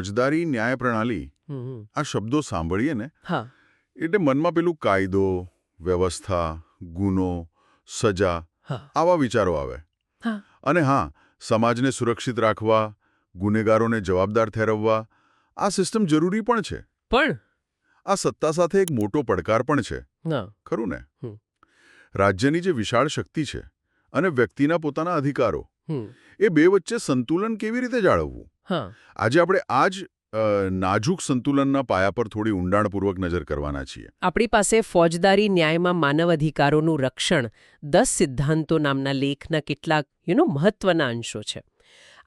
ફોજદારી ન્યાય પ્રણાલી. આ શબ્દો સાંભળીએ ને એટલે મનમાં પેલું કાયદો વ્યવસ્થા ગુનો સજા આવા વિચારો આવે. અને હા સમાજને સુરક્ષિત રાખવા ગુનેગારોને જવાબદાર ઠેરવવા આ સિસ્ટમ જરૂરી પણ છે. પણ? આ સત્તા સાથે એક મોટો પડકાર પણ છે. ખરું ને? રાજ્યની જે વિશાળ શક્તિ છે અને વ્યક્તિના પોતાના અધિકારો. એ બે વચ્ચે સંતુલન કેવી રીતે જાળવવું? હા. આજે આપણે આ જ નાજુક સંતુલનના પાયા પર થોડી ઊંડાણપૂર્વક નજર કરવાના છીએ. આપણી પાસે ફોજદારી ન્યાયમાં માનવ અધિકારોનું રક્ષણ દસ સિદ્ધાંતો નામના લેખના કેટલાક યુનો મહત્વના અંશો છે.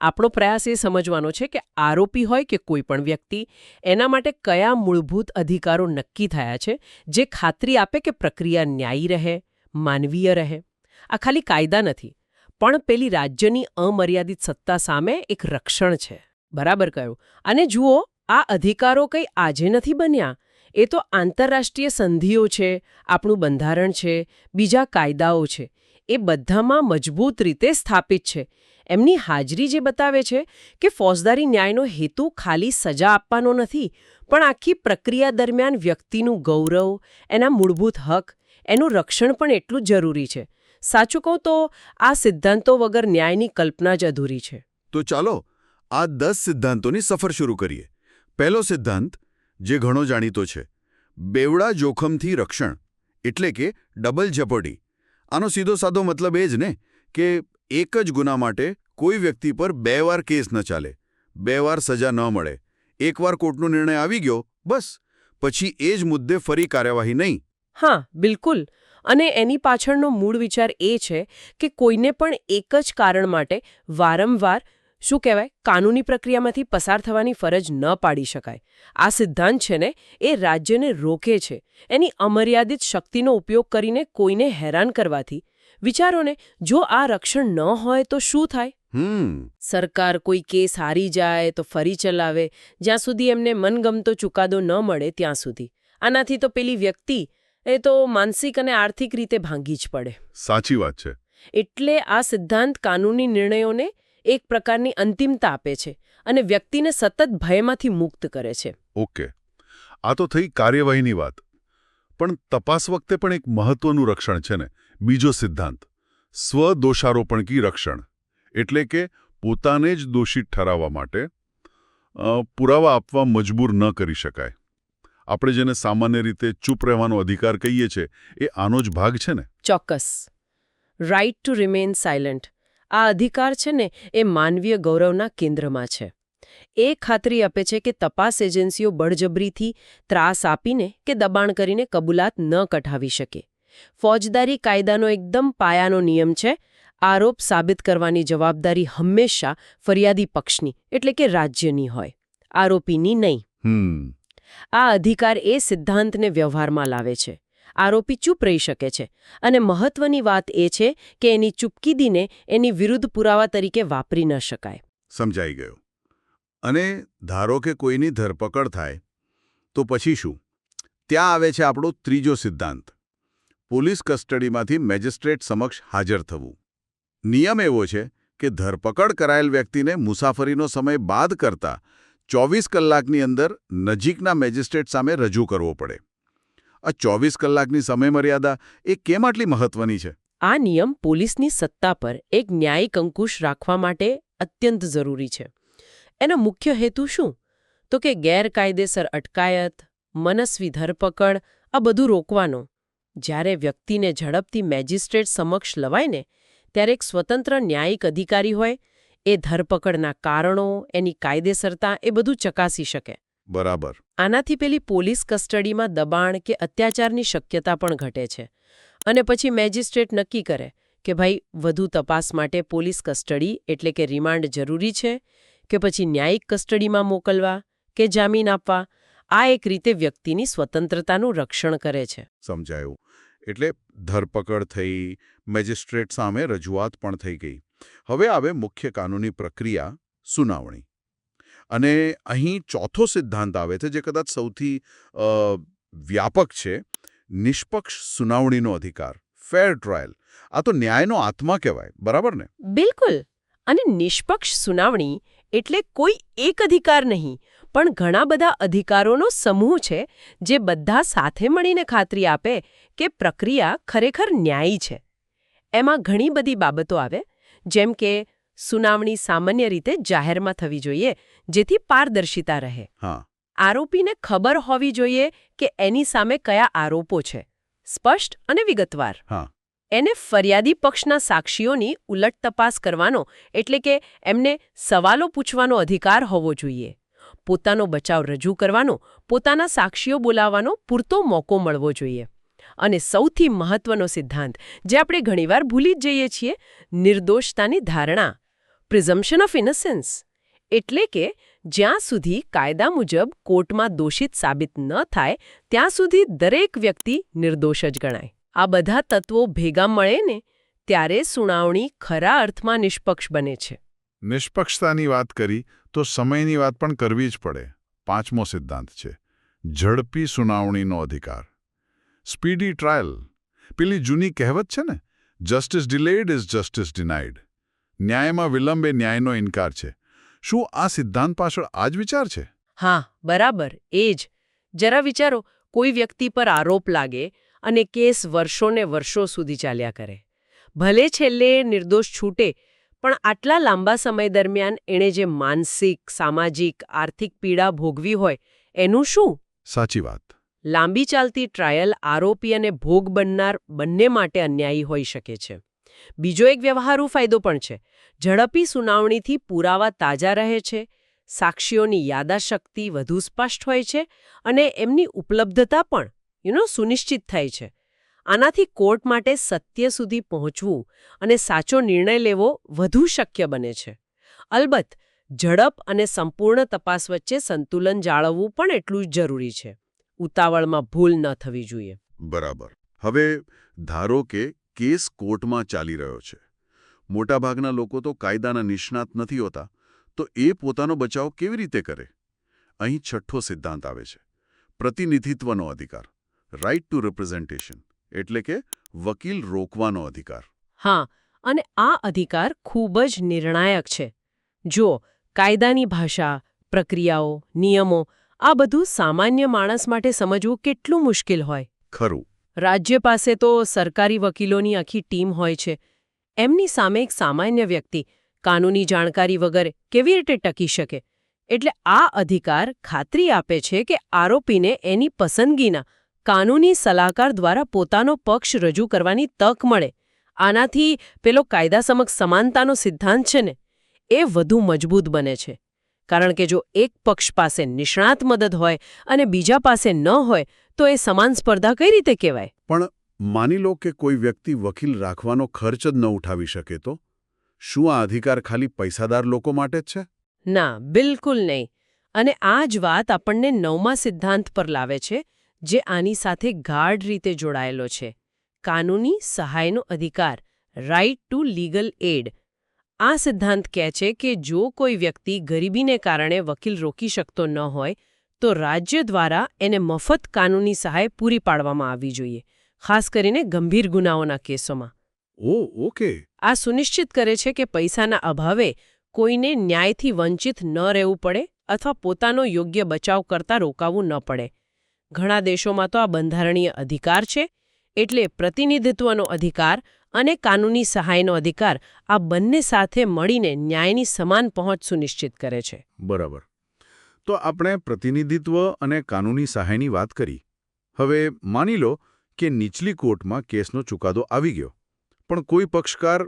આપણો પ્રયાસ એ સમજવાનો છે કે આરોપી હોય કે કોઈ પણ વ્યક્તિ એના માટે કયા મૂળભૂત અધિકારો નક્કી થયા છે જે ખાતરી આપે કે પ્રક્રિયા ન્યાયી રહે માનવીય રહે. આ ખાલી કાયદા નથી. પણ પેલી રાજ્યની અમર્યાદિત સત્તા સામે એક રક્ષણ છે. બરાબર કહ્યું. અને જુઓ, આ અધિકારો કંઈ આજે નથી બન્યા. એ તો આંતરરાષ્ટ્રીય સંધિઓ છે, આપણું બંધારણ છે, બીજા કાયદાઓ છે. એ બધામાં મજબૂત રીતે સ્થાપિત છે. એમની હાજરી જે બતાવે છે કે ફોજદારી ન્યાયનો હેતુ ખાલી સજા આપવાનો નથી, પણ આખી પ્રક્રિયા દરમિયાન વ્યક્તિનું ગૌરવ, એના મૂળભૂત હક, એનું રક્ષણ પણ એટલું જરૂરી છે. સાચું કહું તો આ સિદ્ધાંતો વગર ન્યાયની કલ્પના જ અધૂરી છે. તો ચાલો આ દસ સિદ્ધાંતોની સફર શરૂ કરીએ. પહેલો સિદ્ધાંત જે ઘણો જાણીતો છે બેવડા જોખમથી રક્ષણ એટલે કે ડબલ ઝપડી આનો સીધો સાધો મતલબ એ જ ને કે એક જ ગુના માટે કોઈ વ્યક્તિ પર બે વાર કેસ ન ચાલે બે વાર સજા ન મળે. એકવાર કોર્ટનો નિર્ણય આવી ગયો બસ. પછી એ જ મુદ્દે ફરી કાર્યવાહી નહીં. હા બિલકુલ. અને એની પાછળનો મૂળ વિચાર એ છે કે કોઈને પણ એક જ કારણ માટે વારંવાર શું કહેવાય કાનૂની પ્રક્રિયામાંથી પસાર થવાની ફરજ ન પાડી શકાય. આ સિદ્ધાંત છે ને એ રાજ્યને રોકે છે. એની અમર્યાદિત શક્તિનો ઉપયોગ કરીને કોઈને હેરાન કરવાથી. વિચારોને જો આ રક્ષણ ન હોય તો શું થાય? સરકાર કોઈ કેસ હારી જાય તો ફરી ચલાવે. જ્યાં સુધી એમને મનગમતો ચુકાદો ન મળે ત્યાં સુધી. આનાથી તો પેલી વ્યક્તિ એ તો માનસિક અને આર્થિક રીતે ભાંગી જ પડે. સાચી વાત છે. એટલે આ સિદ્ધાંત કાનૂની નિર્ણયોને એક પ્રકારની અંતિમતા આપે છે અને વ્યક્તિને સતત ભયમાંથી મુક્ત કરે છે. ઓકે. આ તો થઈ કાર્યવાહીની વાત. પણ તપાસ વખતે પણ એક મહત્વનું રક્ષણ છે ને બીજો સિદ્ધાંત. સ્વદોષારોપણ કી રક્ષણ. એટલે કે પોતાને જ દોષિત ઠરાવવા માટે પુરાવા આપવા મજબૂર ન કરી શકાય. આપણે જેને સામાન્ય રીતે ચૂપ રહેવાનો અધિકાર કહીએ છીએ એ આનો જ ભાગ છે ને? ચોક્કસ. રાઇટ ટુ રિમેન સાયલન્ટ આ અધિકાર છે ને એ માનવીય ગૌરવના કેન્દ્રમાં છે. એ ખાતરી આપે છે કે તપાસ એજન્સીઓ બળજબરીથી ત્રાસ આપીને કે દબાણ કરીને કબૂલાત ન કઢાવી શકે. ફોજદારી કાયદાનો એકદમ પાયાનો નિયમ છે. આરોપ સાબિત કરવાની જવાબદારી હંમેશા ફરિયાદી પક્ષની એટલે કે રાજ્યની હોય. આરોપીની નહીં. હમ. આ અધિકાર એ સિદ્ધાંતને વ્યવહારમાં લાવે છે. આરોપી ચૂપ રહી શકે છે અને મહત્વની વાત એ છે કે એની ચૂપકીદીને એની વિરુદ્ધ પુરાવા તરીકે વાપરી ન શકાય. સમજાઈ ગયું. અને ધારો કે કોઈની ધરપકડ થાય, તો પછી શું? ત્યાં આવે છે આપણો ત્રીજો સિદ્ધાંત. પોલીસ કસ્ટડીમાંથી મેજિસ્ટ્રેટ સમક્ષ હાજર થવું. નિયમ એવો છે કે ધરપકડ કરાયેલ વ્યક્તિને મુસાફરીનો સમય બાદ કરતા ચોવીસ કલાકની અંદર નજીકના મેજિસ્ટ્રેટ સામે રજૂ કરવો પડે. આ ચોવીસ કલાકની સમયમર્યાદા એ કેમ આટલી મહત્વની છે? આ નિયમ પોલીસની સત્તા પર એક ન્યાયિક અંકુશ રાખવા માટે અત્યંત જરૂરી છે. એનો મુખ્ય હેતુ શું? તો કે ગેરકાયદેસર અટકાયત, મનસ્વી ધરપકડ, આ બધું રોકવાનો. જ્યારે વ્યક્તિને ઝડપથી મેજિસ્ટ્રેટ સમક્ષ લવાય ને, ત્યારે એક સ્વતંત્ર ન્યાયિક અધિકારી હોય એ ધરપકડના કારણો એની કાયદેસરતા એ બધું ચકાસી શકે. બરાબર. આનાથી પેલી પોલીસ કસ્ટડીમાં દબાણ કે અત્યાચારની શક્યતા પણ ઘટે છે. અને પછી મેજિસ્ટ્રેટ નક્કી કરે કે ભાઈ વધુ તપાસ માટે પોલીસ કસ્ટડી એટલે કે રિમાન્ડ જરૂરી છે કે પછી ન્યાયિક કસ્ટડીમાં મોકલવા કે જામીન આપવા આ એક રીતે વ્યક્તિની સ્વતંત્રતાનું રક્ષણ કરે છે. સમજાયું. એટલે ધરપકડ થઈ મેજિસ્ટ્રેટ સામે રજૂઆત પણ થઈ ગઈ. હવે આવે મુખ્ય કાનૂની પ્રક્રિયા સુનાવણી. અને અહીં ચોથો સિદ્ધાંત આવે છે જે કદાચ સૌથી વ્યાપક છે, નિષ્પક્ષ સુનાવણીનો અધિકાર, ફેર ટ્રાયલ. આ તો ન્યાયનો આત્મા કહેવાય, બરાબર ને? બિલકુલ. અને નિષ્પક્ષ સુનાવણી એટલે કોઈ એક અધિકાર નહીં, પણ ઘણા બધા અધિકારોનો સમૂહ છે જે બધા સાથે મળીને ખાતરી આપે કે પ્રક્રિયા ખરેખર ન્યાયી છે. એમાં ઘણી બધી બાબતો આવે જેમ કે સુનાવણી સામાન્ય રીતે જાહેરમાં થવી જોઈએ જેથી પારદર્શિતા રહે. આરોપીને ખબર હોવી જોઈએ કે એની સામે કયા આરોપો છે. સ્પષ્ટ અને વિગતવાર. એને ફરિયાદી પક્ષના સાક્ષીઓની ઉલટ તપાસ કરવાનો એટલે કે એમને સવાલો પૂછવાનો અધિકાર હોવો જોઈએ. પોતાનો બચાવ રજૂ કરવાનો પોતાના સાક્ષીઓ બોલાવવાનો પૂરતો મોકો મળવો જોઈએ. અને સૌથી મહત્વનો સિદ્ધાંત, જે આપણે ઘણીવાર ભૂલી જ જઈએ છીએ, નિર્દોષતાની ધારણા, પ્રિઝમ્પશન ઓફ ઇનસેન્સ. એટલે કે, જ્યાં સુધી કાયદા મુજબ કોર્ટમાં દોષિત સાબિત ન થાય, ત્યાં સુધી દરેક વ્યક્તિ નિર્દોષ જ ગણાય. આ બધા તત્વો ભેગા મળે ને, ત્યારે સુનાવણી ખરા અર્થમાં નિષ્પક્ષ બને છે. નિષ્પક્ષતાની વાત કરી, તો સમયની વાત પણ કરવી જ પડે. પાંચમો સિદ્ધાંત છે, ઝડપી સુનાવણીનો અધિકાર. Speedy trial. પેલી જૂની કહેવત છે ને justice delayed is justice denied ન્યાયમાં વિલંબ એ ન્યાયનો ઇનકાર છે. શું આ સિદ્ધાંત પાછળ આ જ વિચાર છે? હા બરાબર એ જ. જરા વિચારો કોઈ વ્યક્તિ પર આરોપ લાગે અને કેસ વર્ષોને વર્ષો સુધી ચાલ્યા કરે. ભલે છેલ્લે નિર્દોષ છૂટે પણ આટલા લાંબા સમય દરમિયાન એણે જે માનસિક સામાજિક આર્થિક પીડા ભોગવી હોય એનું શું? સાચી વાત. લાંબી ચાલતી ટ્રાયલ આરોપી અને ભોગ બનનાર બંને માટે અન્યાયી હોઈ શકે છે. બીજો એક વ્યવહારુ ફાયદો પણ છે. ઝડપી સુનાવણીથી પુરાવા તાજા રહે છે, સાક્ષીઓની યાદાશક્તિ વધુ સ્પષ્ટ હોય છે અને એમની ઉપલબ્ધતા પણ યુ નો સુનિશ્ચિત થાય છે. આનાથી કોર્ટ માટે સત્ય સુધી પહોંચવું અને સાચો નિર્ણય લેવો વધુ શક્ય બને છે. અલબત્ત, ઝડપ અને સંપૂર્ણ તપાસ વચ્ચે સંતુલન જાળવવું પણ એટલું જ જરૂરી છે. ઉતાવળમાં ભૂલ ન થવી જોઈએ. બરાબર. હવે ધારો કે કેસ કોર્ટમાં ચાલી રહ્યો છે. મોટાભાગના લોકો તો કાયદાના નિષ્ણાત નથી હોતા તો એ પોતાનો બચાવ કેવી રીતે કરે? અહીં છઠ્ઠો સિદ્ધાંત આવે છે. પ્રતિનિધિત્વનો અધિકાર. રાઇટ ટુ રિપ્રેઝેન્ટેશન એટલે કે વકીલ રોકવાનો અધિકાર. હા અને આ અધિકાર ખૂબ જ નિર્ણાયક છે. જો કાયદાની ભાષા પ્રક્રિયાઓ નિયમો આ બધું સામાન્ય માણસ માટે સમજવું કેટલું મુશ્કેલ હોય. ખરું. રાજ્ય પાસે તો સરકારી વકીલોની આખી ટીમ હોય છે. એમની સામે એક સામાન્ય વ્યક્તિ કાનૂની જાણકારી વગર કેવી રીતે ટકી શકે? એટલે આ અધિકાર ખાતરી આપે છે કે આરોપીને એની પસંદગીના કાનૂની સલાહકાર દ્વારા પોતાનો પક્ષ રજૂ કરવાની તક મળે. આનાથી પેલો કાયદા સમક્ષ સમાનતાનો સિદ્ધાંત છે ને એ વધુ મજબૂત બને છે. કારણ કે જો એક પક્ષ પાસે નિષ્ણાત મદદ હોય અને બીજા પાસે ન હોય તો એ સમાન સ્પર્ધા કઈ રીતે કહેવાય? પણ માની લો કે કોઈ વ્યક્તિ વકીલ રાખવાનો ખર્ચ જ ન ઉઠાવી શકે તો? શું આ અધિકાર ખાલી પૈસાદાર લોકો માટે જ છે? ના બિલકુલ નહીં. અને આ જ વાત આપણને નવમા સિદ્ધાંત પર લાવે છે જે આની સાથે ગાઢ રીતે જોડાયેલો છે. કાનૂની સહાયનો અધિકાર રાઇટ ટુ લીગલ એડ આ સિદ્ધાંત કહે છે કે જો કોઈ વ્યક્તિ ગરીબીને કારણે વકીલ રોકી શકતો ન હોય તો રાજ્ય દ્વારા એને મફત કાનૂની સહાય પૂરી પાડવામાં આવવી જોઈએ ખાસ કરીને ગંભીર ગુનાઓના કેસોમાં. ઓ ઓકે. આ સુનિશ્ચિત કરે છે કે પૈસાના અભાવે કોઈને ન્યાયથી વંચિત ન રહેવું પડે અથવા પોતાનો યોગ્ય બચાવ કરતા રોકાવું ન પડે. ઘણા દેશોમાં તો આ બંધારણીય અધિકાર છે એટલે પ્રતિનિધિત્વનો અધિકાર અને કાનૂની સહાયનો અધિકાર આ બંને સાથે મળીને ન્યાયની સમાન પહોંચ સુનિશ્ચિત કરે છે. બરાબર. તો આપણે પ્રતિનિધિત્વ અને કાનૂની સહાયની વાત કરી. હવે માની લો કે નીચલી કોર્ટમાં કેસનો ચુકાદો આવી ગયો. પણ કોઈ પક્ષકાર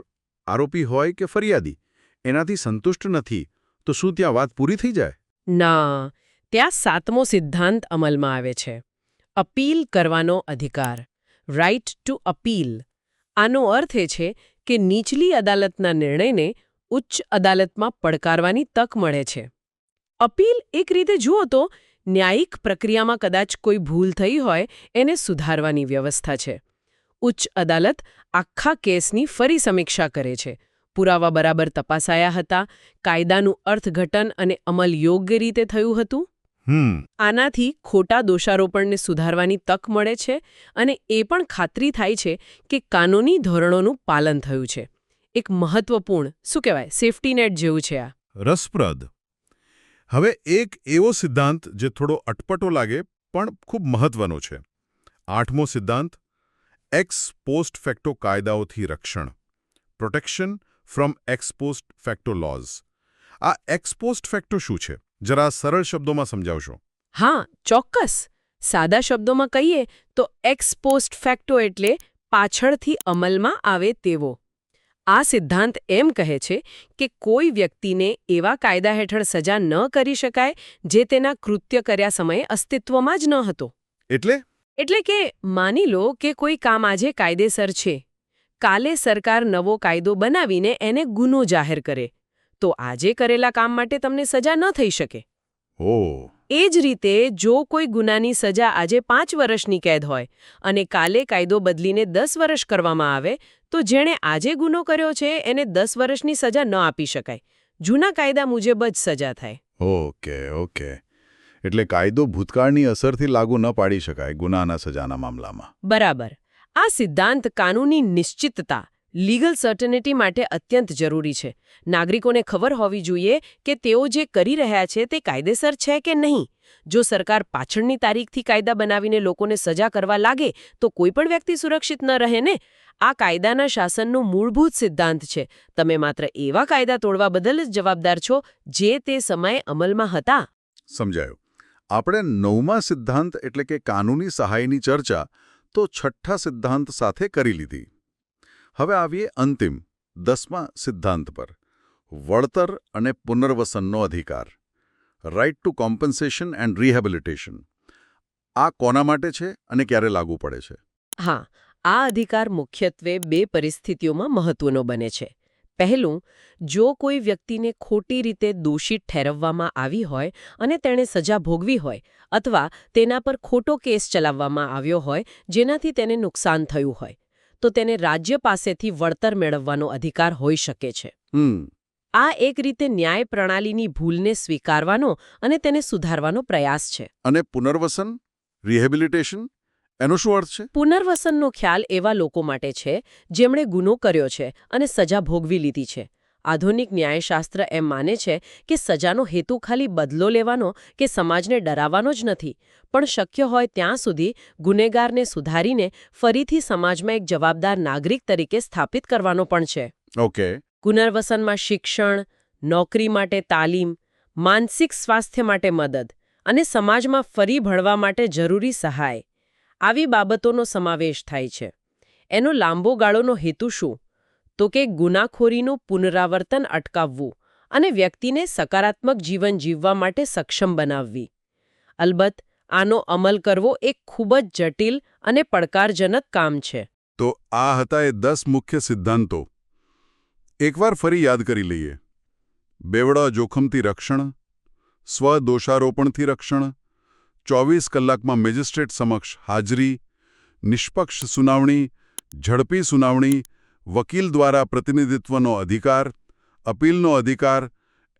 આરોપી હોય કે ફરિયાદી એનાથી સંતુષ્ટ નથી તો શું ત્યાં વાત પૂરી થઈ જાય? ના ત્યાં સાતમો સિદ્ધાંત અમલમાં આવે છે. અપીલ કરવાનો અધિકાર. રાઇટ ટુ અપીલ આનો અર્થ એ છે કે નીચલી અદાલતના નિર્ણયને ઉચ્ચ અદાલતમાં પડકારવાની તક મળે છે. અપીલ એક રીતે જુઓ તો, ન્યાયિક પ્રક્રિયામાં કદાચ કોઈ ભૂલ થઈ હોય, એને સુધારવાની વ્યવસ્થા છે. ઉચ્ચ અદાલત આખા કેસની ફરી સમીક્ષા કરે છે. પુરાવા બરાબર તપાસાયા હતા, કાયદાનું અર્થઘટન અને અમલ યોગ્ય રીતે થયું હતું? આનાથી ખોટા દોષારોપણને સુધારવાની તક મળે છે અને એ પણ ખાતરી થાય છે કે કાનૂની ધોરણોનું પાલન થયું છે. એક મહત્વપૂર્ણ શું કહેવાય સેફટી નેટ જેવું છે આ. રસપ્રદ. હવે એક એવો સિદ્ધાંત જે થોડો અટપટો લાગે પણ ખૂબ મહત્વનો છે. આઠમો સિદ્ધાંત એક્સ પોસ્ટ ફેક્ટો કાયદાઓથી રક્ષણ. Protection from ex post facto laws આ એક્સપોસ્ટ ફેક્ટો શું છે? જરા સરળ શબ્દોમાં સમજાવશો. હા ચોક્કસ. સાદા શબ્દોમાં કહીએ તો એક્સ પોસ્ટ ફેક્ટો એટલે પાછળથી અમલમાં આવે તેવો. આ સિદ્ધાંત એમ કહે છે કે કોઈ વ્યક્તિને એવા કાયદા હેઠળ સજા ન કરી શકાય જે તેના કૃત્ય કર્યા સમયે અસ્તિત્વમાં જ ન હતો. એટલે? એટલે કે માની લો કે કોઈ કામ આજે કાયદેસર છે. કાલે સરકાર નવો કાયદો બનાવીને એને ગુનો જાહેર કરે. તો આજે કરેલા કામ માટે તમને સજા ન થઈ શકે. ઓ. એ જ રીતે જો કોઈ ગુનાની સજા આજે પાંચ વર્ષની કેદ હોય અને કાલે કાયદો બદલીને દસ વર્ષ કરવામાં આવે તો જેણે આજે ગુનો કર્યો છે એને દસ વર્ષની સજા ન આપી શકાય. જૂના કાયદા મુજબ જ સજા થાય. Okay okay. એટલે કાયદો ભૂતકાળની અસરથી લાગુ ન પાડી શકાય ગુનાના સજાના મામલામાં. બરાબર. આ સિદ્ધાંત કાનૂની નિશ્ચિતતા લીગલ સર્ટનિટી માટે અત્યંત જરૂરી છે. નાગરિકોને ખબર હોવી જોઈએ કે તેઓ જે કરી રહ્યા છે તે કાયદેસર છે કે નહીં. જો સરકાર પાછળની તારીખથી કાયદા બનાવીને લોકોને સજા કરવા લાગે, તો કોઈ પણ વ્યક્તિ સુરક્ષિત ન રહે ને? આ કાયદાના શાસનનું મૂળભૂત સિદ્ધાંત છે. તમે માત્ર એવા કાયદા તોડવા બદલ જ જવાબદાર છો, જે તે સમયે અમલમાં હતા. સમજાયું. આપણે નવમા સિદ્ધાંત એટલે કે કાનૂની સહાયની ચર્ચા તો છઠ્ઠા સિદ્ધાંત સાથે કરી લીધી. હવે આવીએ અંતિમ, દસમા સિદ્ધાંત પર. વળતર અને પુનર્વસનનો અધિકાર. Right to compensation and rehabilitation આ કોના માટે છે અને ક્યારે લાગુ પડે છે? હા, આ અધિકાર મુખ્યત્વે બે પરિસ્થિતિઓમાં મહત્વનો બને છે. પહેલું, જો કોઈ વ્યક્તિને ખોટી રીતે દોષિત ઠેરવવામાં આવી હોય અને તેણે સજા ભોગવી હોય અથવા તેના પર ખોટો કેસ ચલાવવામાં આવ્યો હોય જેનાથી તેને નુકસાન થયું હોય તો તેને રાજ્ય પાસેથી વળતર મેળવવાનો અધિકાર હોઈ શકે છે. આ એક રીતે ન્યાય પ્રણાલીની ભૂલને સ્વીકારવાનો અને તેને સુધારવાનો પ્રયાસ છે. અને પુનર્વસન? રિહેબિલિટેશન એનો શું અર્થ છે? પુનર્વસનનો ખ્યાલ એવા લોકો માટે છે જેમણે ગુનો કર્યો છે અને સજા ભોગવી લીધી છે. આધુનિક ન્યાયશાસ્ત્ર એમ માને છે કે સજાનો હેતુ ખાલી બદલો લેવાનો કે સમાજને ડરાવવાનો જ નથી. પણ શક્ય હોય ત્યાં સુધી ગુનેગારને સુધારીને ફરીથી સમાજમાં એક જવાબદાર નાગરિક તરીકે સ્થાપિત કરવાનો પણ છે. ઓકે. પુનર્વસનમાં શિક્ષણ નોકરી માટે તાલીમ માનસિક સ્વાસ્થ્ય માટે મદદ અને સમાજમાં ફરી ભળવા માટે જરૂરી સહાય. આવી બાબતોનો સમાવેશ થાય છે. એનો લાંબો ગાળોનો હેતુ શું? તો કે ગુનાખોરીનું પુનરાવર્તન અટકાવવું અને વ્યક્તિને સકારાત્મક જીવન જીવવા માટે સક્ષમ બનાવવી. અલબત્ત, આનો અમલ કરવો એક ખૂબ જ જટિલ અને પડકારજનક કામ છે. તો આ હતા એ દસ મુખ્ય સિદ્ધાંતો. એકવાર ફરી યાદ કરી લઈએ. બેવડા જોખમથી રક્ષણ સ્વદોષારોપણથી રક્ષણ, ચોવીસ કલાકમાં મેજિસ્ટ્રેટ સમક્ષ હાજરી, નિષ્પક્ષ સુનાવણી, ઝડપી સુનાવણી વકીલ દ્વારા પ્રતિનિધિત્વનો અધિકાર, અપીલનો અધિકાર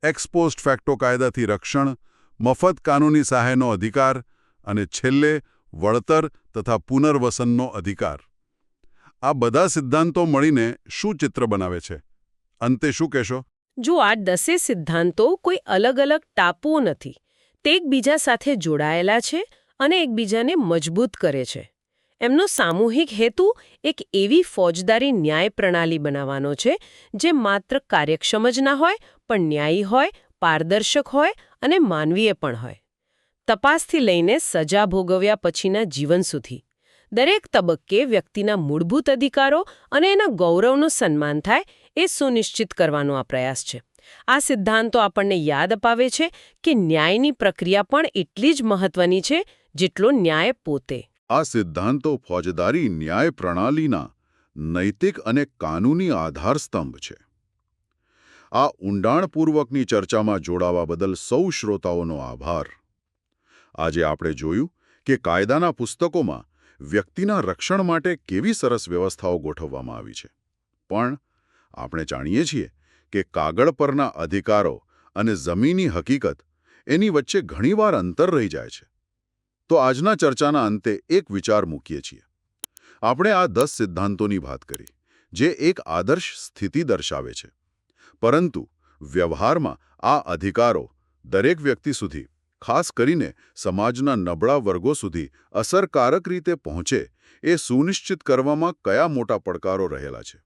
એક્સપોસ્ટ ફેક્ટો કાયદાથી રક્ષણ, મફત કાનૂની સહાયનો અધિકાર અને છેલ્લે વળતર તથા પુનર્વસનનો અધિકાર. આ બધા સિદ્ધાંતો મળીને શું ચિત્ર બનાવે છે? અંતે શું કહેશો? જો આ દસે સિદ્ધાંતો કોઈ અલગ અલગ ટાપુઓ નથી, તે એકબીજા સાથે જોડાયેલા છે અને એકબીજાને મજબૂત કરે છે. એમનો સામૂહિક હેતુ એક એવી ફોજદારી ન્યાય પ્રણાલી બનાવવાનો છે, જે માત્ર કાર્યક્ષમ જ ના હોય, પણ ન્યાયી હોય, પારદર્શક હોય અને માનવીય પણ હોય. તપાસથી લઈને સજા ભોગવ્યા પછીના જીવન સુધી. દરેક તબક્કે વ્યક્તિના મૂળભૂત અધિકારો અને એના ગૌરવનું સન્માન થાય એ સુનિશ્ચિત કરવાનો આ પ્રયાસ છે. આ સિદ્ધાંતો આપણને યાદ અપાવે છે કે ન્યાયની પ્રક્રિયા પણ એટલી જ મહત્વની છે, જેટલો ન્યાય પોતે. આ સિદ્ધાંતો ફોજદારી ન્યાય પ્રણાલીના નૈતિક અને કાનૂની આધારસ્તંભ છે. આ ઊંડાણપૂર્વકની ચર્ચામાં જોડાવા બદલ સૌ શ્રોતાઓનો આભાર. આજે આપણે જોયું કે કાયદાના પુસ્તકોમાં વ્યક્તિના રક્ષણ માટે કેવી સરસ વ્યવસ્થાઓ ગોઠવવામાં આવી છે. પણ આપણે જાણીએ છીએ કે કાગળ પરના અધિકારો અને જમીની હકીકત એની વચ્ચે ઘણીવાર અંતર રહી જાય છે. તો આજના ચર્ચાના અંતે એક વિચાર મૂકીએ છીએ. આપણે આ દસ સિદ્ધાંતોની વાત કરી, જે એક આદર્શ સ્થિતિ દર્શાવે છે. પરંતુ વ્યવહારમાં આ અધિકારો દરેક વ્યક્તિ સુધી, ખાસ કરીને સમાજના નબળા વર્ગો સુધી અસરકારક રીતે પહોંચે એ સુનિશ્ચિત કરવામાં કયા મોટા પડકારો રહેલા છે.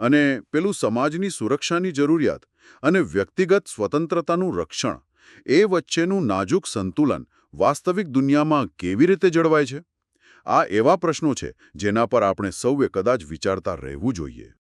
અને પેલું સમાજની સુરક્ષાની જરૂરિયાત અને વ્યક્તિગત સ્વતંત્રતાનું રક્ષણ એ વચ્ચેનું નાજુક સંતુલન વાસ્તવિક દુનિયામાં કેવી રીતે જળવાય છે? આ એવા પ્રશ્નો છે જેના પર આપણે સૌએ કદાચ વિચારતા રહેવું જોઈએ.